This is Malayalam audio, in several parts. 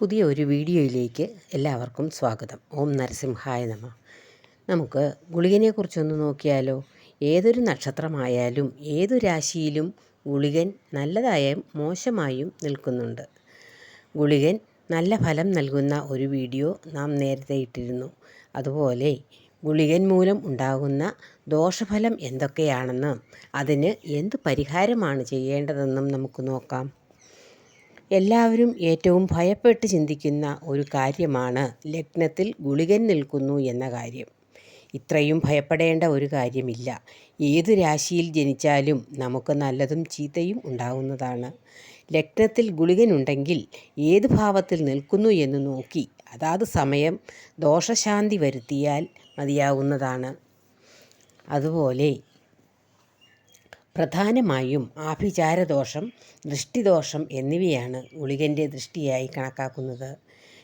പുതിയ ഒരു വീഡിയോയിലേക്ക് എല്ലാവർക്കും സ്വാഗതം. ഓം നരസിംഹായ നമ. നമുക്ക് ഗുളികനെക്കുറിച്ചൊന്ന് നോക്കിയാലോ? ഏതൊരു നക്ഷത്രമായാലും ഏതു രാശിയിലും ഗുളികൻ നല്ലതായും മോശമായും നിൽക്കുന്നുണ്ട്. ഗുളികൻ നല്ല ഫലം നൽകുന്ന ഒരു വീഡിയോ നാം നേരത്തെ ഇട്ടിരുന്നു. അതുപോലെ ഗുളികൻ മൂലം ഉണ്ടാകുന്ന ദോഷഫലം എന്തൊക്കെയാണെന്നും അതിന് എന്ത് പരിഹാരമാണ് ചെയ്യേണ്ടതെന്നും നമുക്ക് നോക്കാം. എല്ലാവരും ഏറ്റവും ഭയപ്പെട്ട് ചിന്തിക്കുന്ന ഒരു കാര്യമാണ് ലഗ്നത്തിൽ ഗുളികൻ നിൽക്കുന്നു എന്ന കാര്യം. ഇത്രയും ഭയപ്പെടേണ്ട ഒരു കാര്യമില്ല. ഏത് രാശിയിൽ ജനിച്ചാലും നമുക്ക് നല്ലതും ചീത്തയും ഉണ്ടാവുന്നതാണ്. ലഗ്നത്തിൽ ഗുളികനുണ്ടെങ്കിൽ ഏത് ഭാവത്തിൽ നിൽക്കുന്നു എന്ന് നോക്കി അതാത് സമയം ദോഷശാന്തി വരുത്തിയാൽ മതിയാവുന്നതാണ്. അതുപോലെ പ്രധാനമായും ആഭിചാരദോഷം ദൃഷ്ടിദോഷം എന്നിവയാണ് ഗുളികന്റെ ദൃഷ്ടിയായി കണക്കാക്കുന്നത്.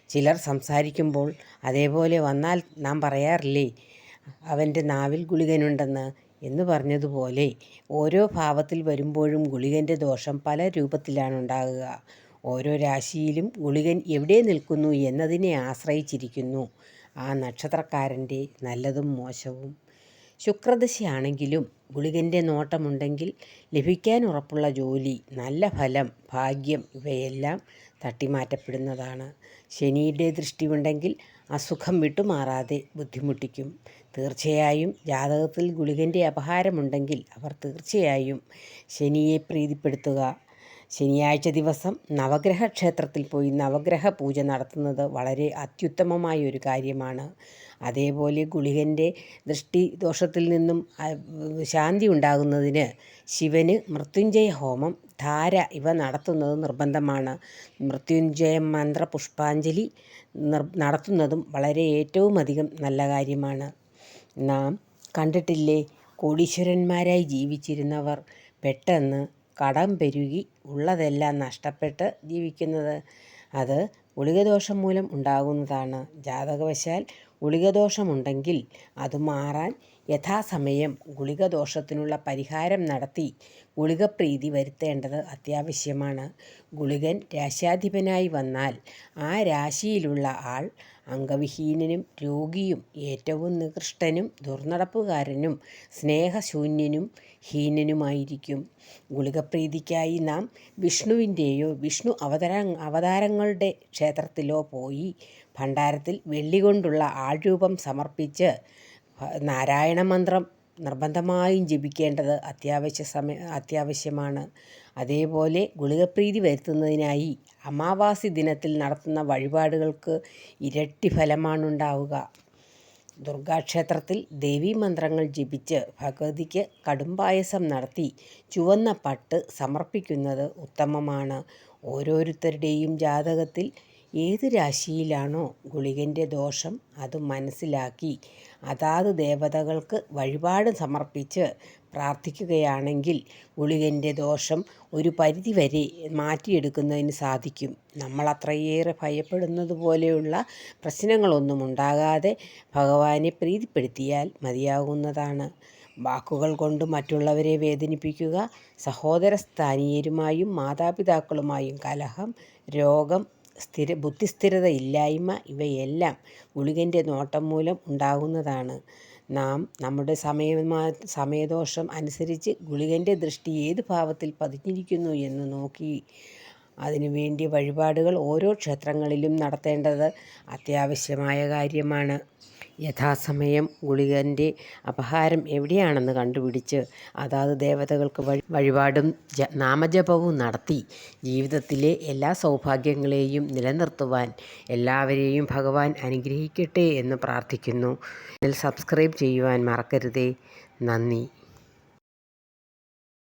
ചിലർ സംസാരിക്കുമ്പോൾ അതേപോലെ വന്നാൽ നാം പറയാറില്ലേ അവന്റെ നാവിൽ ഗുളികനുണ്ടെന്ന് എന്ന് പറഞ്ഞതുപോലെ ഓരോ ഭാവത്തിൽ വരുമ്പോഴും ഗുളികന്റെ ദോഷം പല രൂപത്തിലാണ് ഉണ്ടാകുക. ഓരോ രാശിയിലും ഗുളികൻ എവിടെ നിൽക്കുന്നു എന്നതിനെ ആശ്രയിച്ചിരിക്കുന്നു. ആ നക്ഷത്രക്കാരന്റെ നല്ലതും മോശവും ശുക്രദശയാണെങ്കിലും ഗുളികന്റെ നോട്ടമുണ്ടെങ്കിൽ ലഭിക്കാൻ ഉറപ്പുള്ള ജോലി നല്ല ഫലം ഭാഗ്യം ഇവയെല്ലാം തട്ടിമാറ്റപ്പെടുന്നതാണ്. ശനിയുടെ ദൃഷ്ടി ഉണ്ടെങ്കിൽ അസുഖം വിട്ടുമാറാതെ ബുദ്ധിമുട്ടിക്കും. തീർച്ചയായും ജാതകത്തിൽ ഗുളികന്റെ അപഹാരമുണ്ടെങ്കിൽ അവർ തീർച്ചയായും ശനിയെ പ്രീതിപ്പെടുത്തുക. ശനിയാഴ്ച ദിവസം നവഗ്രഹ ക്ഷേത്രത്തിൽ പോയി നവഗ്രഹ പൂജ നടത്തുന്നത് വളരെ അത്യുത്തമമായ ഒരു കാര്യമാണ്. അതേപോലെ ഗുളികന്റെ ദൃഷ്ടി ദോഷത്തിൽ നിന്നും ശാന്തി ഉണ്ടാകുന്നതിന് ശിവന് മൃത്യുഞ്ജയ ഹോമം ധാര ഇവ നടത്തുന്നത് നിർബന്ധമാണ്. മൃത്യുഞ്ജയ മന്ത്ര പുഷ്പാഞ്ജലി നടത്തുന്നതും വളരെ ഏറ്റവും അധികം നല്ല കാര്യമാണ്. നാം കണ്ടിട്ടില്ലേ കോടീശ്വരന്മാരായി ജീവിച്ചിരുന്നവർ പെട്ടെന്ന് കടം പെരുകി ഉള്ളതെല്ലാം നഷ്ടപ്പെട്ട് ജീവിക്കുന്നത്. അത് ഗുളികദോഷം മൂലം ഉണ്ടാകുന്നതാണ്. ജാതകവശാൽ ഗുളികദോഷമുണ്ടെങ്കിൽ അത് മാറാൻ യഥാസമയം ഗുളികദോഷത്തിനുള്ള പരിഹാരം നടത്തി ഗുളികപ്രീതി വരുത്തേണ്ടത് അത്യാവശ്യമാണ്. ഗുളികൻ രാശ്യാധിപനായി വന്നാൽ ആ രാശിയിലുള്ള ആൾ അംഗവിഹീനനും രോഗിയും ഏറ്റവും നികൃഷ്ടനും ദുർനടപ്പുകാരനും സ്നേഹശൂന്യനും ഹീനനുമായിരിക്കും. ഗുളികപ്രീതിക്കായി നാം വിഷ്ണുവിന്റെയോ വിഷ്ണു അവതാര അവതാരങ്ങളുടെ ക്ഷേത്രത്തിലോ പോയി ഭണ്ഡാരത്തിൽ വെള്ളി കൊണ്ടുള്ള ആൾരൂപം സമർപ്പിച്ച് നാരായണ മന്ത്രം നിർബന്ധമായും ജപിക്കേണ്ടത് അത്യാവശ്യ സമയ അത്യാവശ്യമാണ്. അതേപോലെ ഗുളികപ്രീതി വരുത്തുന്നതിനായി അമാവാസി ദിനത്തിൽ നടത്തുന്ന വഴിപാടുകൾക്ക് ഇരട്ടി ഫലമാണുണ്ടാവുക. ദുർഗാക്ഷേത്രത്തിൽ ദേവീമന്ത്രങ്ങൾ ജപിച്ച് ഭഗവതിക്ക് കടുംപായസം നടത്തി ചുവന്ന പട്ട് സമർപ്പിക്കുന്നത് ഉത്തമമാണ്. ഓരോരുത്തരുടെയും ജാതകത്തിൽ ഏത് രാശിയിലാണോ ഗുളികന്റെ ദോഷം അത് മനസ്സിലാക്കി അതാത് ദേവതകൾക്ക് വഴിപാട് സമർപ്പിച്ച് പ്രാർത്ഥിക്കുകയാണെങ്കിൽ ഗുളികന്റെ ദോഷം ഒരു പരിധിവരെ മാറ്റിയെടുക്കുന്നതിന് സാധിക്കും. നമ്മൾ അത്രയേറെ ഭയപ്പെടുന്നത് പോലെയുള്ള പ്രശ്നങ്ങളൊന്നും ഉണ്ടാകാതെ ഭഗവാനെ പ്രീതിപ്പെടുത്തിയാൽ മതിയാകുന്നതാണ്. വാക്കുകൾ കൊണ്ട് മറ്റുള്ളവരെ വേദനിപ്പിക്കുക സഹോദര സ്ഥാനീയരുമായും മാതാപിതാക്കളുമായും കലഹം രോഗം സ്ഥിര ബുദ്ധിസ്ഥിരത ഇല്ലായ്മ ഇവയെല്ലാം ഗുളികന്റെ നോട്ടം മൂലം ഉണ്ടാകുന്നതാണ്. നാം നമ്മുടെ സമയമാ സമയദോഷം അനുസരിച്ച് ഗുളികന്റെ ദൃഷ്ടി ഏത് ഭാവത്തിൽ പതിഞ്ഞിരിക്കുന്നു എന്ന് നോക്കി അതിനു വേണ്ടി വഴിപാടുകൾ ഓരോ ക്ഷേത്രങ്ങളിലും നടത്തേണ്ടത് അത്യാവശ്യമായ കാര്യമാണ്. യഥാസമയം ഗുളികന്റെ അപഹാരം എവിടെയാണെന്ന് കണ്ടുപിടിച്ച് അതാത് ദേവതകൾക്ക് വഴി വഴിപാടും നാമജപവും നടത്തി ജീവിതത്തിലെ എല്ലാ സൗഭാഗ്യങ്ങളെയും നിലനിർത്തുവാൻ എല്ലാവരെയും ഭഗവാൻ അനുഗ്രഹിക്കട്ടെ എന്ന് പ്രാർത്ഥിക്കുന്നു. സബ്സ്ക്രൈബ് ചെയ്യുവാൻ മറക്കരുതേ. നന്ദി.